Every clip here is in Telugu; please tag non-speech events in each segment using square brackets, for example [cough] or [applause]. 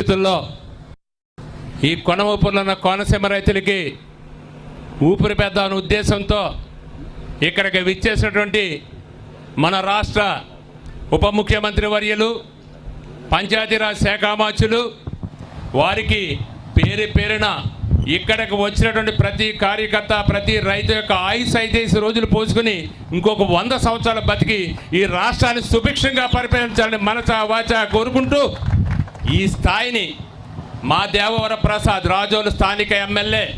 పరిస్థితుల్లో ఈ కొన ఊపిరిలో ఉన్న కోనసీమ రైతులకి ఊపిరి పెద్దాని ఉద్దేశంతో ఇక్కడికి విచ్చేసినటువంటి మన రాష్ట్ర ఉప ముఖ్యమంత్రి వర్యులు పంచాయతీరాజ్ శాఖ అమాత్యులు వారికి పేరు పేరున ఇక్కడికి వచ్చినటువంటి ప్రతి కార్యకర్త ప్రతి రైతు యొక్క ఆయుస్ అయితే రోజులు పోసుకుని ఇంకొక వంద సంవత్సరాలు బతికి ఈ రాష్ట్రాన్ని సుభిక్షంగా పరిపాలించాలని మనస వాచ కోరుకుంటూ ఈ స్థాయిని మా దేవవర ప్రసాద్ రాజోలు స్థానిక ఎమ్మెల్యే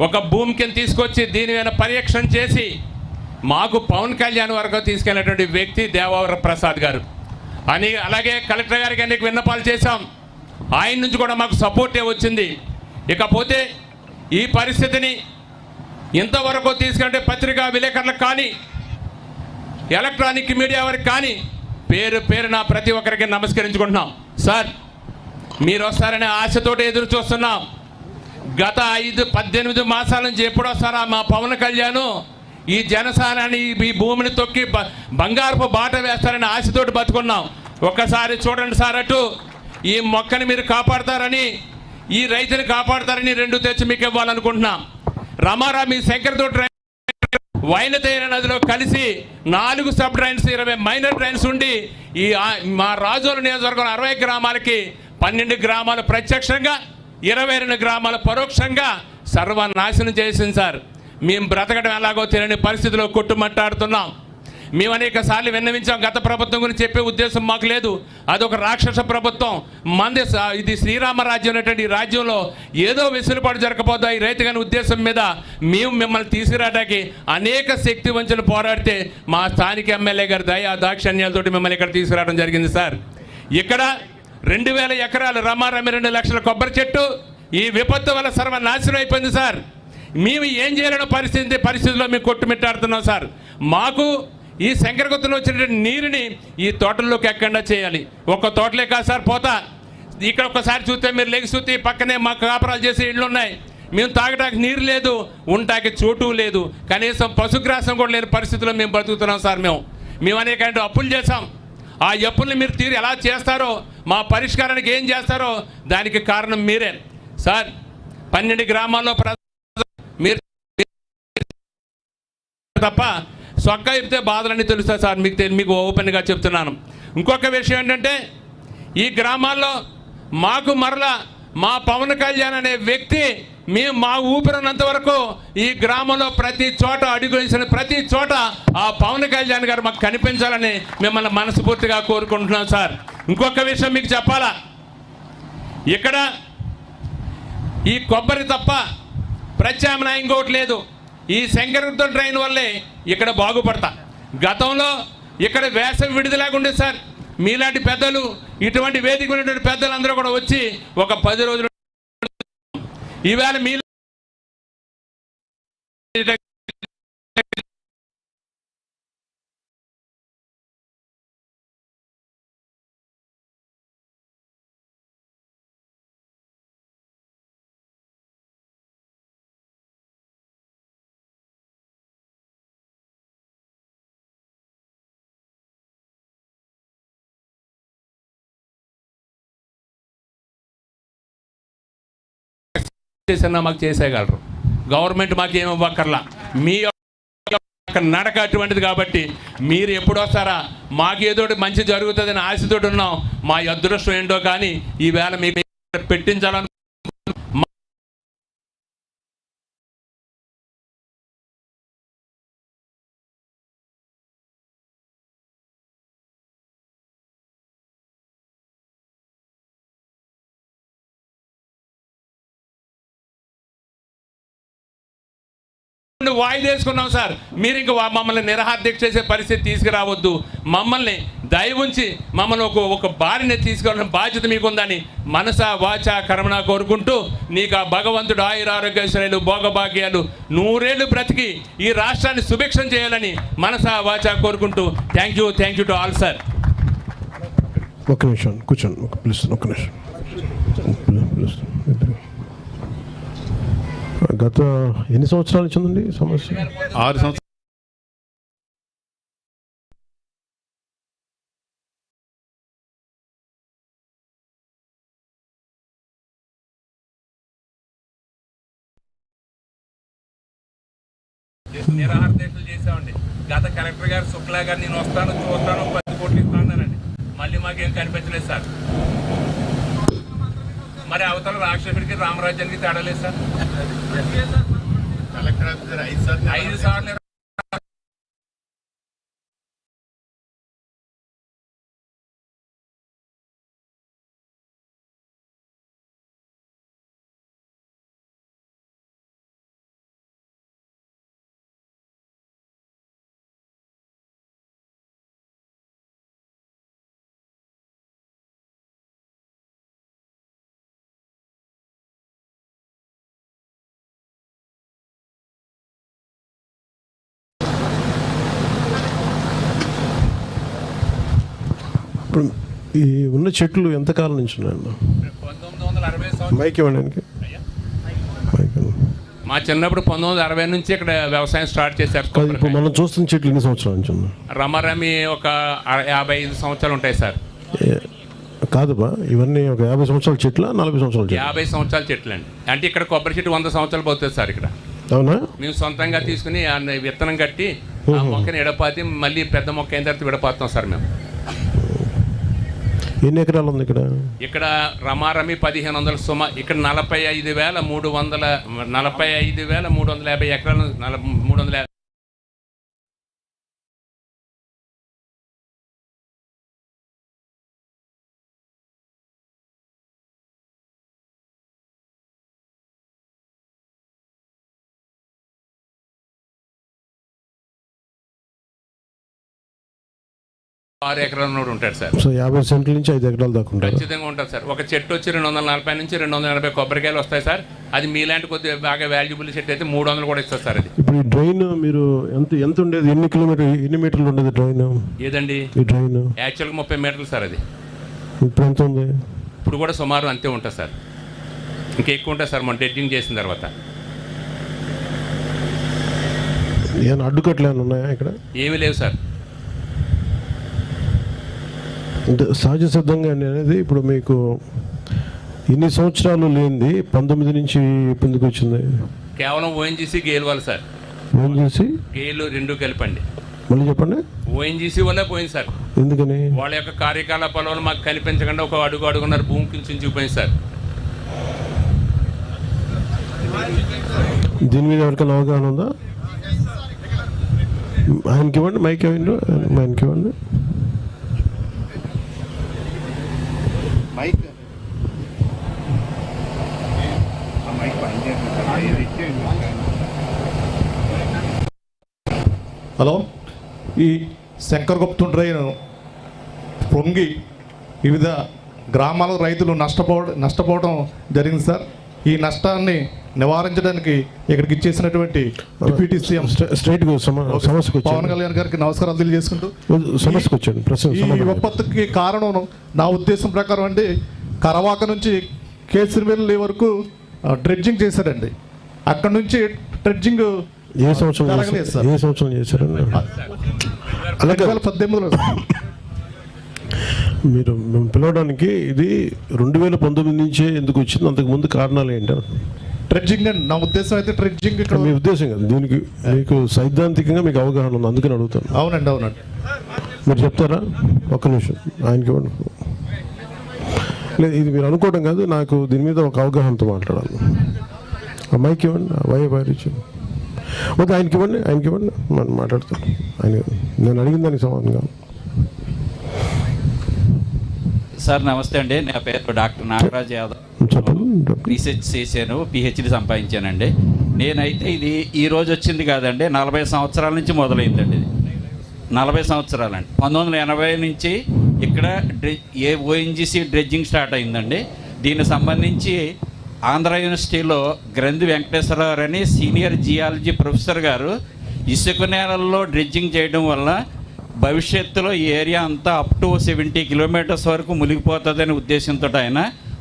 ఒక భూమి కింద తీసుకొచ్చి దీని మీద పర్యవేక్షణ చేసి మాకు పవన్ కళ్యాణ్ వరకు తీసుకెళ్ళినటువంటి వ్యక్తి దేవవర ప్రసాద్ గారు. అని అలాగే కలెక్టర్ గారికి అనేక విన్నపాలు చేశాం. ఆయన నుంచి కూడా మాకు సపోర్టే వచ్చింది. ఇకపోతే ఈ పరిస్థితిని ఇంతవరకు తీసుకుంటే పత్రికా విలేకరులకు కానీ ఎలక్ట్రానిక్ మీడియా వారికి కానీ పేరు పేరు నా ప్రతి ఒక్కరికి నమస్కరించుకుంటున్నాం. సార్ మీరు వస్తారనే ఆశతోటి ఎదురు చూస్తున్నాం. గత ఐదు పద్దెనిమిది మాసాల నుంచి ఎప్పుడొస్తారా మా పవన్ కళ్యాణ్ ఈ జనసానాన్ని ఈ- భూమిని తొక్కి బంగారపు బాట వేస్తారని ఆశతోటి బతుకున్నాం. ఒక్కసారి చూడండి సార్ అటు ఈ మొక్కని మీరు కాపాడతారని ఈ రైతుని కాపాడతారని రెండు తెచ్చి మీకు ఇవ్వాలనుకుంటున్నాం. రమారా మీ శంకర్ తోటి వైనతైన నదిలో కలిసి నాలుగు సబ్ డ్రైన్స్ ఇరవై మైనర్ డ్రైన్స్ ఉండి ఈ మా రాజోలు నియోజకవర్గం అరవై గ్రామాలకి పన్నెండు గ్రామాలు ప్రత్యక్షంగా ఇరవై రెండు గ్రామాలు పరోక్షంగా సర్వనాశనం చేసింది సార్. మేము బ్రతకడం ఎలాగో తెలియని పరిస్థితిలో కొట్టుమట్టాడుతున్నాం. మేము అనేక సార్లు విన్నవించాం గత ప్రభుత్వం గురించి చెప్పే ఉద్దేశం మాకు లేదు. అదొక రాక్షస ప్రభుత్వం. మంది స- ఇది శ్రీరామరాజ్యం అనేటువంటి ఈ రాజ్యంలో ఏదో వెసులుబాటు జరగకపోతే ఈ రైతు ఉద్దేశం మీద మేము మిమ్మల్ని తీసుకురావడానికి అనేక శక్తి వంచులు పోరాడితే మా స్థానిక ఎమ్మెల్యే గారి దయ దాక్షణ్యాలతోటి మిమ్మల్ని ఇక్కడ తీసుకురావడం జరిగింది సార్. ఇక్కడ రెండు వేల ఎకరాలు రమారమి రెండు లక్షల కొబ్బరి చెట్టు ఈ విపత్తు వల్ల సర్వనాశనం అయిపోయింది సార్. మేము ఏం చేయాలన్న పరిస్థితి పరిస్థితిలో మేము కొట్టుమిట్టాడుతున్నాం సార్. మాకు ఈ శంకరగుత్తలో వచ్చినటువంటి నీరుని ఈ తోటల్లోకి ఎక్కకుండా చేయాలి. ఒక్క తోటలే కాదు సార్ పోతా. ఇక్కడ ఒక్కసారి చూస్తే మీరు లెగి చూస్తే పక్కనే మా కాపురాలు చేసే ఇళ్ళు ఉన్నాయి. మేము తాగడానికి నీరు లేదు ఉండటానికి చోటు లేదు. కనీసం పశుగ్రాసం కూడా లేని పరిస్థితిలో మేము బతుకుతున్నాం సార్ మేము. మేము అనేక అప్పులు చేసాం ఆ అప్పుల్ని మీరు తీరు ఎలా చేస్తారో మా పరిష్కారానికి ఏం చేస్తారో దానికి కారణం మీరే. సార్ పన్నెండు గ్రామాల్లో ప్ర- మీరు తప్ప సొక్క చెప్తే బాధలన్నీ తెలుస్తాయి సార్. మీకు మీకు ఓపెన్గా చెప్తున్నాను. ఇంకొక విషయం ఏంటంటే ఈ గ్రామాల్లో మాకు మరలా మా పవన్ కళ్యాణ్ అనే వ్యక్తి మేము మా ఊపిరినంత వరకు ఈ గ్రామంలో ప్రతి చోట అడుగు వేసిన ప్రతి చోట ఆ పవన్ కళ్యాణ్ గారు మాకు కనిపించాలని మిమ్మల్ని మనస్ఫూర్తిగా కోరుకుంటున్నాం సార్. ఇంకొక విషయం మీకు చెప్పాలా? ఇక్కడ ఈ కొబ్బరి తప్ప ప్రత్యామ్నాయం ఇంకోటి లేదు. ఈ శంకరతో ట్రైన్ వల్లే ఇక్కడ బాగుపడతా. గతంలో ఇక్కడ వేసవి విడుదలాగా ఉండేది సార్. మీలాంటి పెద్దలు ఇటువంటి వేదిక ఉన్నటువంటి పెద్దలు అందరూ కూడా వచ్చి ఒక పది రోజులు ఈవేళ మీ చేసినా మాకు చేసేయగలరు. గవర్నమెంట్ మాకు ఏమి ఇవ్వక్కర్లా. మీ యొక్క నడక అటువంటిది కాబట్టి మీరు ఎప్పుడొస్తారా మాకేదో మంచి జరుగుతుందని ఆశతోటి ఉన్నాం. మా అదృష్టం ఏంటో కానీ ఈవేళ మీకు పెట్టించాలని వాయిదా వేసుకున్నాం సార్. మీరు ఇంక మమ్మల్ని నిరహార్దీక్ష చేసే పరిస్థితి తీసుకురావద్దు. మమ్మల్ని దయవుంచి మమ్మల్ని ఒక ఒక బారిని తీసుకెళ్ళిన బాధ్యత మీకుందని మనస వాచ కర్మణ కోరుకుంటూ నీకు ఆ భగవంతుడు ఆయుర ఆరోగ్యశ్రేయులు భోగభాగ్యాలు నూరేళ్ళు బ్రతికి ఈ రాష్ట్రాన్ని సుభిక్షం చేయాలని మనస వాచ కోరుకుంటూ thank you thank you to all sir ఒక నిమిషం కూర్చోండి ఒక ప్లీజ్ నిమిషం. గత ఎన్ని సంవత్సరాలు నుంచి సమస్య? ఆరు సంవత్సరాలు. నిరాహార దీక్షలు చేసామండి గత కలెక్టర్ గారు శుక్లా గారు నేను వస్తాను చూస్తాను పది కోట్లు ఇస్తాను మళ్ళీ మాకేం కనిపించలేదు సార్. మరి అవతల రాక్షసుడికి రామరాజ్యానికి తేడా లేదు సార్. ఐదు సార్లు ఇప్పుడు ఈ ఉన్న చెట్లు ఎంతకాలం నుంచి ఉన్నాయన్న మైక్ ఇవ్వండి ఆయనకి. మైక్ ఇవ్వండి. మా చిన్నప్పుడు పంతొమ్మిది వందల అరవై నుంచి ఇక్కడ వ్యవసాయం స్టార్ట్ చేశారు ఇప్పుడు మనం చూస్తున్న చెట్లు ఎన్ని సంవత్సరాల నుంచి రమరమి ఒక యాభై ఐదు సంవత్సరాలు ఉంటాయి సార్. కాదు బా ఇవన్నీ ఒక యాభై సంవత్సరాల చెట్ల నలభై సంవత్సరాల యాభై సంవత్సరాల చెట్లు అండి అంటే ఇక్కడ కొబ్బరి చెట్టు వంద సంవత్సరాలు పోతుంది సార్ ఇక్కడ. అవునా? మేము సొంతంగా తీసుకుని విత్తనం కట్టి ఆ మొక్కని ఎడపాతి మళ్ళీ పెద్ద మొక్క అయిన తర్వాత విడపాతాం సార్ మేము. ఎన్ని ఎకరాలు ఉంది ఇక్కడ? ఇక్కడ రమారమి పదిహేను వందల సుమ ఇక్కడ నలభై ఐదు వేల మూడు వందల నలభై ఐదు వేల మూడు వందల యాభై ఎకరాలు మూడు వందల ఆరు ఎకరాల నోడు ఉంటాడు సార్. సో యాభై సెంట్ల నుంచి ఐదు ఎకరాలు దాకా ఉంటారు ఖచ్చితంగా ఉంటుంది సార్. ఒక చెట్టు వచ్చి రెండు వందల నలభై నుంచి రెండు వందల ఎనభై కొబ్బరికాయలు వస్తాయి సార్. అది మీలాంటి కొద్దిగా బాగా వాల్యుబుల్ చెట్టు అయితే మూడు వందలు కూడా ఇస్తారు సార్ అది. ఇప్పుడు ఈ డ్రైన్ మీరు ఎంత ఎంత ఉండేది? ఎన్ని కిలోమీటర్ ఎన్ని మీటర్లు ఉండేది డ్రైన్? ఏదండి? ఈ డ్రైన్? యాక్చువల్గా ముప్పై మీటర్లు సార్ అది. ఇప్పుడు ఎంత ఉంది? ఇప్పుడు కూడా సుమారు అంతే ఉంటుంది సార్. ఇంకా ఎక్కువ ఉంటుంది సార్. మనం డెడ్జింగ్ చేసిన తర్వాత. ఏమైనా అడ్డుకట్లు ఏమైనా ఉన్నాయా ఇక్కడ? ఏమీ లేవు సార్. సహజ సిద్ధంగా అనేది ఇప్పుడు మీకు ఇన్ని సంవత్సరాలు లేనిది పంతొమ్మిది నుంచి ఎందుకు వచ్చింది. కేవలం ఓఎన్జీసీ గేలు వల్ల సార్. చేసి గేలు రెండు కలిపండి. మళ్ళీ చెప్పండి. ఓఎన్జీసీ వల్లే పోయింది సార్. ఎందుకని? వాళ్ళ యొక్క కార్యకలాపాల వల్ల మాకు కనిపించకుండా ఒక అడుగు అడుగున్నర భూమి కించించిపోయింది సార్. దీని మీద ఎవరికైనా అవగాహన ఉందా? ఆయనకి ఇవ్వండి మైక్ ఇవ్వండి ఆయనకి ఇవ్వండి. మైక్ ఆ మైక్ హలో ఈ శంకర్ గుప్తం పొంగి వివిధ గ్రామాల రైతులు నష్టపో నష్టపోవడం జరిగింది సార్ ఈ నష్టాన్ని నివారించడానికి ఇక్కడికి ఇచ్చేసినటువంటి డిప్యూటీ సీఎం స్ట్రై- స్ట్రైట్గా సమ సమస్యకు పవన్ కళ్యాణ్ గారికి నమస్కారాలు తెలియజేసుకుంటూ సమస్యకు ఈ. విపత్తుకి కారణం నా ఉద్దేశం ప్రకారం అండి కరవాక నుంచి కేసరివెల్లి వరకు డ్రెడ్జింగ్ చేశారండి అక్కడ నుంచి డ్రెడ్జింగ్ ఏ సంవత్సరం ఏ సంవత్సరం అలాగే. పద్దెనిమిదిలో మీరు మేము పిలవడానికి ఇది రెండు వేల పంతొమ్మిది నుంచే ఎందుకు వచ్చింది? అంతకు ముందు కారణాలు ఏంటి? డ్రెడ్జింగ్ అండి నా ఉద్దేశం అయితే డ్రెడ్జింగ్ ఇక్కడ మీ ఉద్దేశం కదా. దీనికి మీకు సైద్ధాంతికంగా మీకు అవగాహన ఉంది. అందుకని అడుగుతాను. అవునండి అవునండి. మీరు చెప్తారా? ఒక్క నిమిషం. ఆయనకి ఇవ్వండి. లేదు ఇది మీరు అనుకోవడం కాదు. నాకు దీని మీద ఒక అవగాహనతో మాట్లాడాలి. మైక్ ఇవ్వండి. ఆ వై వైర్ ఇచ్చింది వద్దు ఆయనకి ఇవ్వండి. ఆయనకి ఇవ్వండి. మనం మాట్లాడతాను. ఆయన నేను అడిగిన దానికి సమాధానం కాదు సార్ నమస్తే అండి. నా పేరు డాక్టర్ నాగరాజ్ యాదవ్. రీసెర్చ్ చేశాను పిహెచ్డి సంపాదించానండి. నేనైతే ఇది ఈ రోజు వచ్చింది కాదండి నలభై సంవత్సరాల నుంచి మొదలైందండి ఇది. నలభై సంవత్సరాలండి. పంతొమ్మిది వందల ఎనభై నుంచి ఇక్కడ డ్రె ఏ ఓఎన్జీసీ డ్రెడ్జింగ్ స్టార్ట్ అయిందండి. దీనికి సంబంధించి ఆంధ్ర యూనివర్సిటీలో గ్రంథి వెంకటేశ్వరరావు అని సీనియర్ జియాలజీ ప్రొఫెసర్ గారు ఇసుక నేలల్లో డ్రెడ్జింగ్ చేయడం వల్ల భవిష్యత్తులో ఈ ఏరియా అంతా అప్ టు సెవెంటీ కిలోమీటర్స్ వరకు మునిగిపోతుందనే ఉద్దేశంతో ఆయన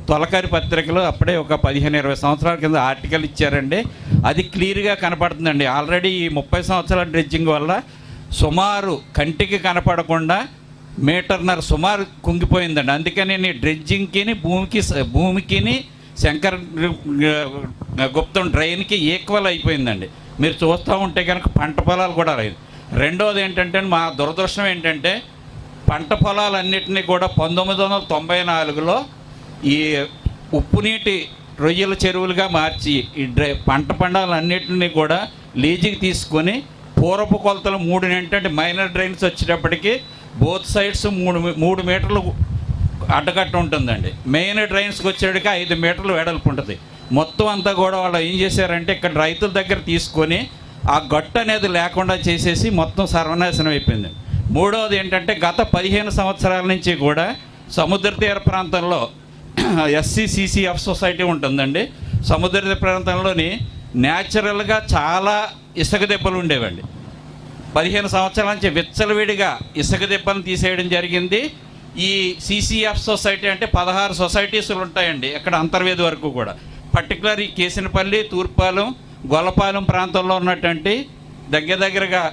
తొలకరి పత్రికలో అప్పుడే ఒక పదిహేను ఇరవై సంవత్సరాల కింద ఆర్టికల్ ఇచ్చారండి. అది క్లియర్గా కనపడుతుందండి. ఆల్రెడీ ఈ ముప్పై సంవత్సరాల డ్రెడ్జింగ్ వల్ల సుమారు కంటికి కనపడకుండా మీటర్నర సుమారు కుంగిపోయిందండి. అందుకని నేను డ్రెడ్జింగ్కిని భూమికి భూమికిని శంకర్ గుప్తం డ్రైన్కి ఈక్వల్ అయిపోయిందండి. మీరు చూస్తూ ఉంటే కనుక పంట పొలాలు కూడా లేదు. రెండోది ఏంటంటే మా దురదృష్టం ఏంటంటే పంట పొలాలన్నింటినీ కూడా పంతొమ్మిది వందల తొంభై నాలుగులో ఈ ఉప్పు నీటి రొయ్యల చెరువులుగా మార్చి ఈ డ్రై పంట పండాలన్నింటినీ కూడా లీజుకి తీసుకొని పూర్వపు కొలతలు మూడు ఏంటంటే మైనర్ డ్రైన్స్ వచ్చేటప్పటికి బోత్ సైడ్స్ మూడు మూడు మీటర్లు అడ్డకట్ట ఉంటుందండి. మెయిన్ డ్రైన్స్కి వచ్చేటికి ఐదు మీటర్లు వెడల్పు ఉంటుంది. మొత్తం అంతా కూడా వాళ్ళు ఏం చేశారంటే ఇక్కడ రైతుల దగ్గర తీసుకొని ఆ గట్టు అనేది లేకుండా చేసేసి మొత్తం సర్వనాశనం అయిపోయింది. మూడవది ఏంటంటే గత పదిహేను సంవత్సరాల నుంచి కూడా సముద్ర తీర ప్రాంతంలో [clears throat] ఎస్సీసీసీఎఫ్ సొసైటీ ఉంటుందండి. సముద్ర తీర ప్రాంతంలోని న్యాచురల్గా చాలా ఇసుక దెబ్బలు ఉండేవండి. పదిహేను సంవత్సరాల నుంచి విచ్చలవిడిగా ఇసుక దెబ్బలను తీసేయడం జరిగింది. ఈ సిసిఎఫ్ సొసైటీ అంటే పదహారు సొసైటీసులు ఉంటాయండి ఇక్కడ అంతర్వేది వరకు కూడా. పర్టికులర్ ఈ కేసినపల్లి తూర్పాలెం గొల్లపాలెం ప్రాంతంలో ఉన్నటువంటి దగ్గర దగ్గరగా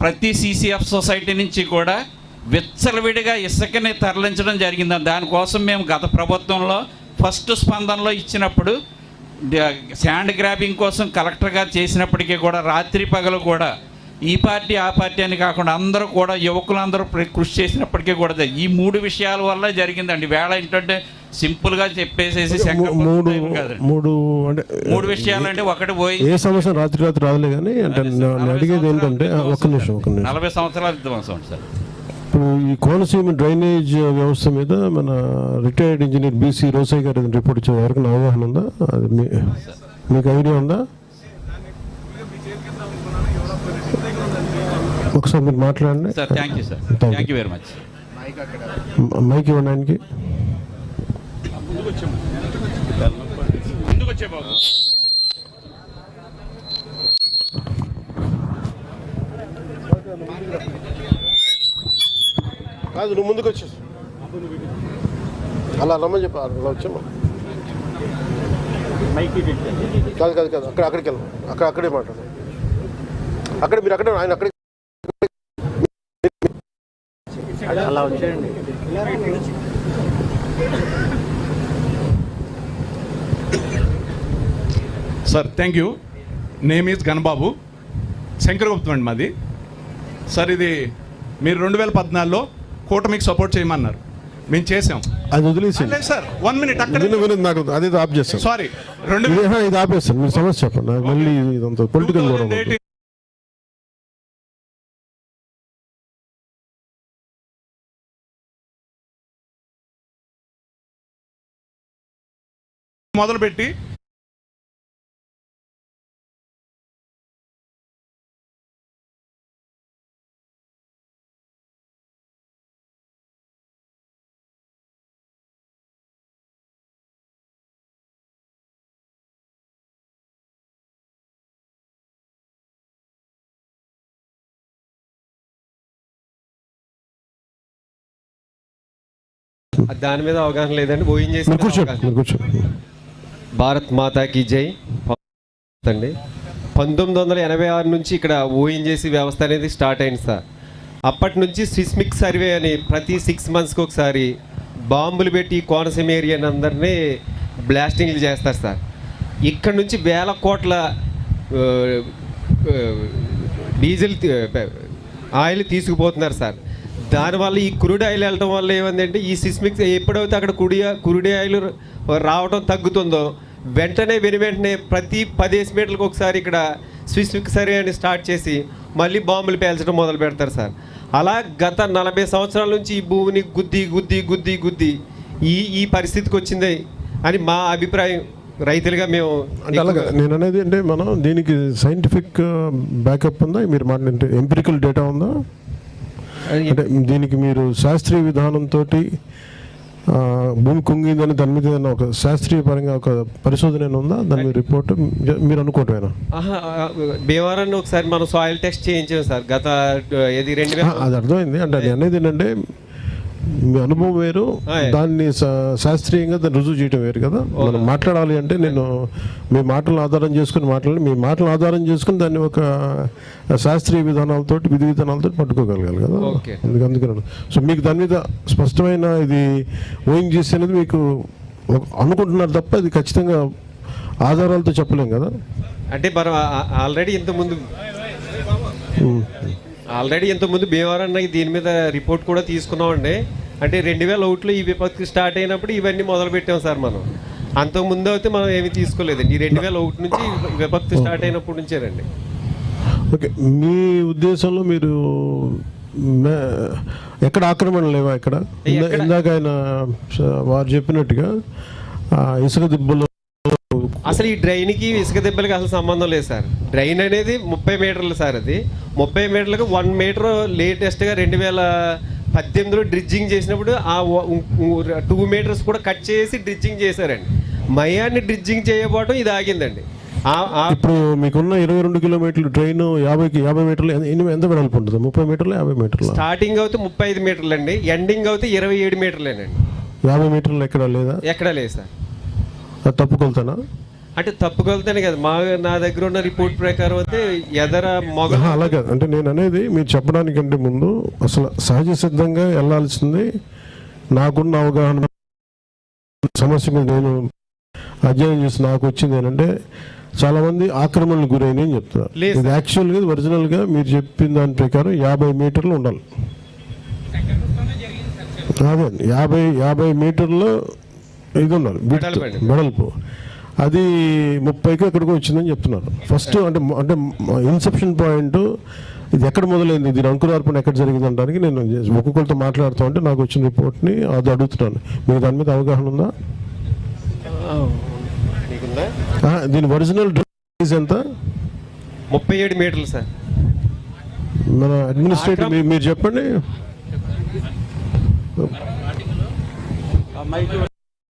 ప్రతి సిసిఎఫ్ సొసైటీ నుంచి కూడా విచ్చలవిడిగా ఇసుకని తరలించడం జరిగింది. దానికోసం మేము గత ప్రభుత్వంలో ఫస్ట్ స్పందనలో ఇచ్చినప్పుడు శాండ్ గ్రాబింగ్ కోసం కలెక్టర్ గారు చేసినప్పటికీ కూడా రాత్రి పగలు కూడా ఈ పార్టీ ఆ పార్టీ అని కాకుండా అందరూ కూడా యువకులందరూ కృషి చేసినప్పటికీ కూడా ఈ మూడు విషయాల వల్ల జరిగిందండి. వేళ ఏంటంటే సింపుల్గా చెప్పేసేసి మూ- శంకరపట్నం మూడు. మూడు అంటే మూడు విషయాలంటే ఒకటి పోయి ఏ సమస్య రాత్రి రాత్రి రాదులే కానీ అంటే అడిగేది ఏంటంటే ఒక్క విధ్వంసం నిమిషం ఒక్క నిమిషం. నలభై సంవత్సరాల సార్ ఇప్పుడు ఈ కోనసీమ డ్రైనేజ్ వ్యవస్థ మీద మన రిటైర్డ్ ఇంజనీర్ బీసీ రోసయ్య గారు రిపోర్ట్ ఇచ్చే వరకు అవగాహన ఉందా? అది మీకు ఐడియా ఉందా? ఒకసారి మీరు మాట్లాడండి. Sir thank you sir. Thank you very much mike ఇవ్వండి ఆయనకి ముందుకు వచ్చే బాబు. కాదు నువ్వు ముందుకు వచ్చేసి అలా రమ్మని చెప్పి అలా వచ్చామా. కాదు కాదు కాదు అక్కడ అక్కడికి వెళ్ళాం. అక్కడ అక్కడే మాట్లాడు. అక్కడ మీరు అక్కడే ఆయన అక్కడే. Sir thank you name is Ganababu Shankaraguptam అండి మాది. సార్ ఇది మీరు రెండు వేల పద్నాలుగులో కూటమికి సపోర్ట్ చేయమన్నారు. మేము చేసాం అది వదిలేసింది లేదు సార్ వన్ మినిట్ అక్కడ విను విను నాకు అదే ఆఫ్ చేస్తాను. సారీ రెండు ఇది ఆహా, ఇది ఆపేస్తాను మీరు సమస్య చెప్పండి. నాకు మళ్ళీ ఇదంతా పొలిటికల్ కూడా. మొదలుపెట్టి దాని మీద అవగాహన లేదండి. ఓయిన్ చేసి కూర్చోండి భారత్ మాతాకి జై. అండి. పంతొమ్మిది వందల ఎనభై ఆరు నుంచి ఇక్కడ ఓఎన్జేసి వ్యవస్థ అనేది స్టార్ట్ అయింది సార్. అప్పటి నుంచి సిస్మిక్ సర్వే అని ప్రతి సిక్స్ మంత్స్కి ఒకసారి బాంబులు పెట్టి కోనసీమ ఏరియాని అందరినీ బ్లాస్టింగ్లు చేస్తారు సార్. ఇక్కడ నుంచి వేల కోట్ల డీజిల్ ఆయిల్ తీసుకుపోతున్నారు సార్. దానివల్ల ఈ క్రూడ్ ఆయిల్ వెళ్ళడం వల్ల ఏమందంటే ఈ సిస్మిక్ ఎప్పుడైతే అక్కడ కుడి కురుడి ఆయిల్ రావడం తగ్గుతుందో వెంటనే వెను వెంటనే ప్రతి పదిహేను మీటర్లకు ఒకసారి ఇక్కడ సిస్మిక్ సర్వే అని స్టార్ట్ చేసి మళ్ళీ బాంబులు పేల్చడం మొదలు పెడతారు సార్. అలా గత నలభై సంవత్సరాల నుంచి ఈ భూమిని గుద్ది గుద్ది గుద్ది గుద్ది ఈ ఈ పరిస్థితికి వచ్చింది అని మా అభిప్రాయం. రైతులుగా మేము అంటే అలాగే నేను అనేది అంటే మనం దీనికి సైంటిఫిక్ బ్యాకప్ ఉందా? మీరు మాట్లాడితే ఎంపిరికల్ డేటా ఉందా? అంటే దీనికి మీరు శాస్త్రీయ విధానంతో భూమి కుంగిందని దాని మీద ఏదైనా ఒక శాస్త్రీయ పరంగా ఒక పరిశోధన ఉందా? దాని మీద రిపోర్ట్ మీరు అనుకోవటమేనా? భీమవరాన్ని ఒకసారి మనం సాయిల్ టెస్ట్ చేయించాం సార్. గత ఇది రెండు అది అర్థమైంది. అంటే అది. అనేది ఏంటంటే మీ అనుభవం వేరు. దాన్ని శాస్త్రీయంగా దాన్ని రుజువు చేయడం వేరు కదా మనం మాట్లాడాలి అంటే నేను మీ మాటలను ఆధారం చేసుకుని మాట్లాడి మీ మాటలను ఆధారం చేసుకుని దాన్ని ఒక శాస్త్రీయ విధానాలతో విధి విధానాలతో పట్టుకోగలగాలి కదా. అందుకు అందుకని సో మీకు దాని మీద స్పష్టమైన ఇది ఓయింగ్ చేసి అనేది మీకు అనుకుంటున్నారు తప్ప అది ఖచ్చితంగా ఆధారాలతో చెప్పలేం కదా అంటే మనం ఆల్రెడీ ఇంతకుముందు. ఆల్రెడీ ఇంతకుముందు భీమవరం దీని మీద రిపోర్ట్ కూడా తీసుకున్నామండి. అంటే రెండు వేల ఒకటిలో ఈ విపత్తు స్టార్ట్ అయినప్పుడు ఇవన్నీ మొదలు పెట్టాం సార్ మనం. అంతకుముందు అయితే మనం ఏమీ తీసుకోలేదండి. ఈ రెండు వేల ఒకటి నుంచి విపత్తు స్టార్ట్ అయినప్పటి నుంచేనండి ఓకే. మీ ఉద్దేశంలో మీరు ఎక్కడ ఆక్రమణ లేవా ఇక్కడ? ఇందాక ఆయన వారు చెప్పినట్టుగా ఇసుక దిబ్బలు అసలు ఈ డ్రైన్కి ఇసుక దెబ్బలకి అసలు సంబంధం లేదు సార్. డ్రైన్ అనేది ముప్పై మీటర్లు సార్ అది. ముప్పై మీటర్లకు వన్ మీటర్ లేటెస్ట్గా రెండు వేల పద్దెనిమిదిలో డ్రిడ్జింగ్ చేసినప్పుడు ఆ టూ మీటర్స్ కూడా కట్ చేసి డ్రిడ్జింగ్ చేశారండి. మయాన్ని డ్రిడ్జింగ్ చేయబోవటం ఇది ఆగిందండి. ఇప్పుడు మీకున్న ఇరవై రెండు కిలోమీటర్లు ట్రైన్ యాభైకి యాభై మీటర్లు ఎంత వెడల్పు ఉంటుంది? ముప్పై మీటర్లు యాభై మీటర్లు? స్టార్టింగ్ అయితే ముప్పై ఐదు మీటర్లు అండి ఎండింగ్ అయితే ఇరవై ఏడు మీటర్లేనండి. యాభై మీటర్లు ఎక్కడ లేదా? ఎక్కడా లేదు సార్. అది తప్పు కొలతనా అంటే తప్పుకొలుతానే కదా. మా నా దగ్గర ఉన్న రిపోర్ట్ ప్రకారం అయితే ఎదర మొగ ఆహా, అలాగే. అంటే నేను అనేది మీరు చెప్పడానికంటే ముందు అసలు సహజ సిద్ధంగా వెళ్ళాల్సింది నాకున్న అవగాహన సమస్య మీద నేను అధ్యయనం చేసి నాకు వచ్చింది ఏంటంటే చాలా మంది ఆక్రమణకు గురైన అని చెప్తున్నారు. ఇది యాక్చువల్గా ఒరిజినల్గా మీరు చెప్పిన దాని ప్రకారం యాభై మీటర్లు ఉండాలి. అదే యాభై యాభై మీటర్లు ఇది ఉండాలి. వెడల్పు అది ముప్పైకి ఎక్కడికో వచ్చిందని చెప్తున్నారు. ఫస్ట్ అంటే అంటే ఇన్సెప్షన్ పాయింట్ ఇది ఎక్కడ మొదలైంది? దీని అంకురార్పణ ఎక్కడ జరిగింది అనడానికి నేను ఒక్కొక్కరితో మాట్లాడుతూ ఉంటే నాకు వచ్చిన రిపోర్ట్ని అది అడుగుతున్నాను. మీకు దాని మీద అవగాహన ఉందా? దీని ఒరిజినల్ సైజ్ ఎంత? ముప్పై ఏడు మీటర్లు సార్. మన అడ్మినిస్ట్రేటివ్ మీరు చెప్పండి.